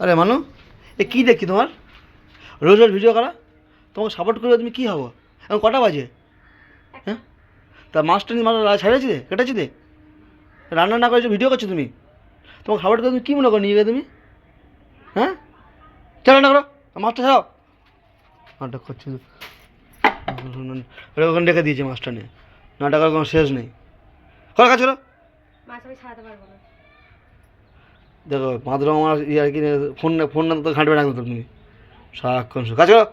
আরে মানু, এ কী দেখি তোমার? রোজ রোজ ভিডিও করা? তোমাকে সাপোর্ট করে তুমি কী হব? এখন কটা বাজে? হ্যাঁ? তা মাছটা নিয়ে মাছ ছাড়েছি দে কেটেছি দে রান্না না করেছ ভিডিও করছ তুমি? তোমাকে সাপোর্ট করে তুমি কী মনে করো নিয়ে গিয়ে তুমি? হ্যাঁ? চলো না করো। মাছটা ছাড়াও নাটক করছি ওখানে রেখে দিয়েছে মাছটা নিয়ে নাটকের কোনো শেষ নেই। করো কাজ করো। ছাড়াতে পারব না। দেখো মাত্র আমার ইয়ে আর কি ফোন ফোন না তো ঘাঁটবে না তুমি। সারাক্ষণ। কাজ করো।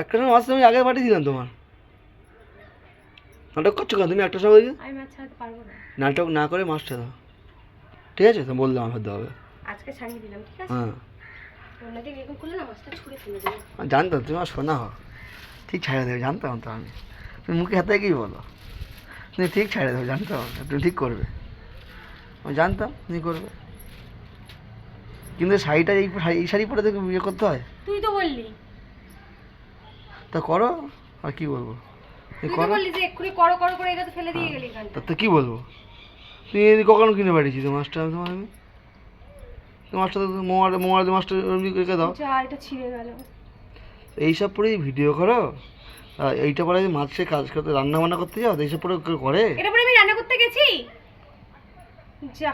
একটা সময় মাছ আমি আগে পাঠিয়ে দিলাম তোমার। নাটক করছ কেন? তুমি একটা সময় আমি মাছ ছাড়াতে পারব না। নাটক না করে মাছটা দাও ঠিক আছে তো বললাম আমার দিতে হবে আজকে ছাড়িয়ে দিলাম ঠিক আছে? হ্যাঁ। না জানতাম তুমি আমার শোনা হো ঠিক ছাড়ে দেবে জানতাম তো আমি। তুমি মুখে হাতে কি বলো? তুমি ঠিক ছাড়ে দেবে জানতাম। তুমি ঠিক করবে। জানতাম তুমি করবে। কিন্তু শাড়িটা এই শাড়ি- এই শাড়ি পরে দেখে বিয়ে করতে হয়? তুই তো বললি। তা করো আর কি বলব? তুই করো। করো করো করে এটা তো ফেলে দিয়ে গেলি তা তো কী বলব? তুমি এই কখনো কিনে পাঠিয়েছি তো মাছটা? আমি তোমার আমি তো মোয়ার মোয়ার মাছটা এমনি রেখে দাও। এটা ছিঁড়ে গেল। এইসব পরেই ভিডিও করো। এইটা পরে যে মাছের কাজ করতে রান্না বান্না করতে যাও এইসব পরে করে? এটা পরে আমি রান্না করতে গেছি? যা।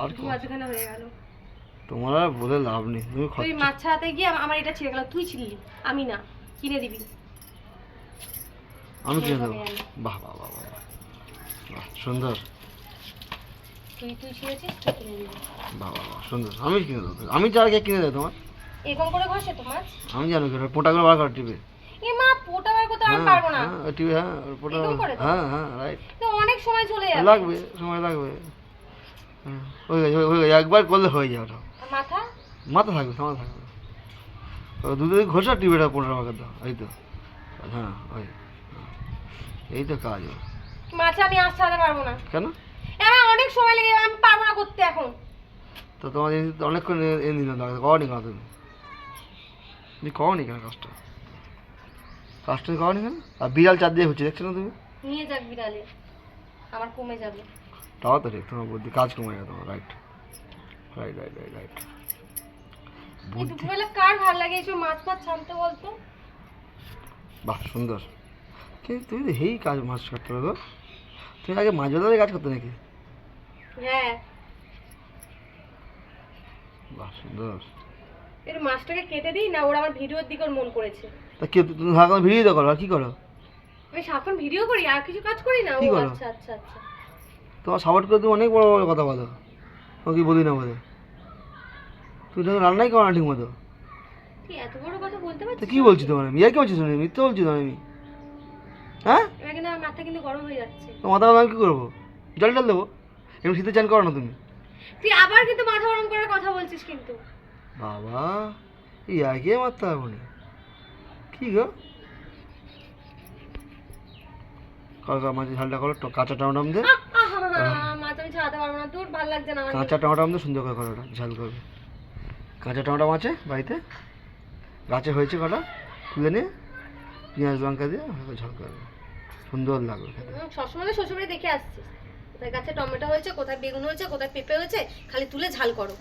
আর মাঝখানে হয়ে গেল। তোমার আর বলে লাভ নেই তুমি তুই মাছ ছাড়াতে গিয়ে আমার এটা ছিঁড়ে গেল তুই ছিঁড়লি আমি না কিনে দিবি। আমি কিনে দেবো। বাহ বাহ বাহ বাহ সুন্দর। তুই তুই ছিঁড়েছিস তুই কিনে দিবি। বাহ বাহ বাহ সুন্দর। আমি কিনে দেবো আমি কে কিনে দেবো তোমার? এরকম করে ঘষে তো মাছ? আমি জানো বার কর টিপে। এ মা পোটা বার করতে আমি পারব না। হ্যাঁ টিপে হ্যাঁ করে দাও? হ্যাঁ হ্যাঁ রাইট তো অনেক সময় চলে যাবে। লাগবে সময় লাগবে। হ্যাঁ, হয়ে হয়ে গেছে একবার করলে হয়ে যাবে ওটা। মাথা? মাথা থাকবে মাথা থাকবে। দুধে ঘষা টিভিটা পনেরো টাকা দাও এই তো। হ্যাঁ ওই হ্যাঁ। এই তো কাজ। মাছে আমি ছাড়াতে পারব না। কেন? আমার অনেক সময় লেগে আমি পারব না করতে এখন। তো তোমার অনেকক্ষণ এনে দিলাম করনি কেন তুমি তুমি করনি কেন কাজটা? কাজটা করনি কেন? আর বিড়াল চার দিয়ে হচ্ছে দেখছ না তুমি? নিয়ে যাক বিড়ালে। আমার কমে যাবে। তাও তো ঠিক তোমার বুদ্ধি। কাজ কমে যাবে তোমার right right right right right দুপুরবেলা কার ভালো লাগে এইসব মাছ মাছ ছানতে বলতো? বাহ সুন্দর। কিন্তু তুমি তো হেই কাজ মাছ কাটতে পারো তুমি আগে মাছ বাজারে কাজ করতে নাকি? হ্যাঁ। বাহ সুন্দর। এর মাছটাকে কেটে দিই না ওরা আমার ভিডিওর দিকে ওর মন করেছে। তা কি তুমি সারাক্ষণ ভিডিও তো করো আর কি করো? আমি সারাক্ষণ ভিডিও করি আর কিছু কাজ করি না। কি করো? আচ্ছা আচ্ছা আচ্ছা। তোমার সাপোর্ট করে তুমি অনেক বড় বড় কথা বলো। ও কি বলি না বলে? তুমি তো রান্নাই করো না ঠিক মতো তুই এত বড় কথা বলতে তা কি বলছি তোমার? আমি ইয়ার কি বলছি শুনি মিথ্যে বলছি তোমার আমি। হ্যাঁ? মাথা কিন্তু গরম হয়ে যাচ্ছে। তো মাথা আমি কী করব? জল টল দেবো? এমনি শীতে চান করো না তুমি। তুই আবার কিন্তু মাথা গরম করার কথা বলছিস কিন্তু। বাবা এই আগে মারতে না। কি গো? কাকা মাঝে ঝালটা করো কাঁচা টমাটাম কাঁচা টমাটাম সুন্দর করে করো ওটা ঝাল করবে কাঁচা টমাটাম আছে বাড়িতে? গাছে হয়েছে কটা? তুলে নিয়ে পেঁয়াজ লঙ্কা দিয়ে ঝাল করবে সুন্দর লাগবে খেতে। সবসময় তো শ্বশুরবাড়ি দেখে আসছিস। কোথায় গাছে টমেটো হয়েছে কোথায় বেগুন হয়েছে কোথায় পেঁপে হয়েছে খালি তুলে ঝাল করো।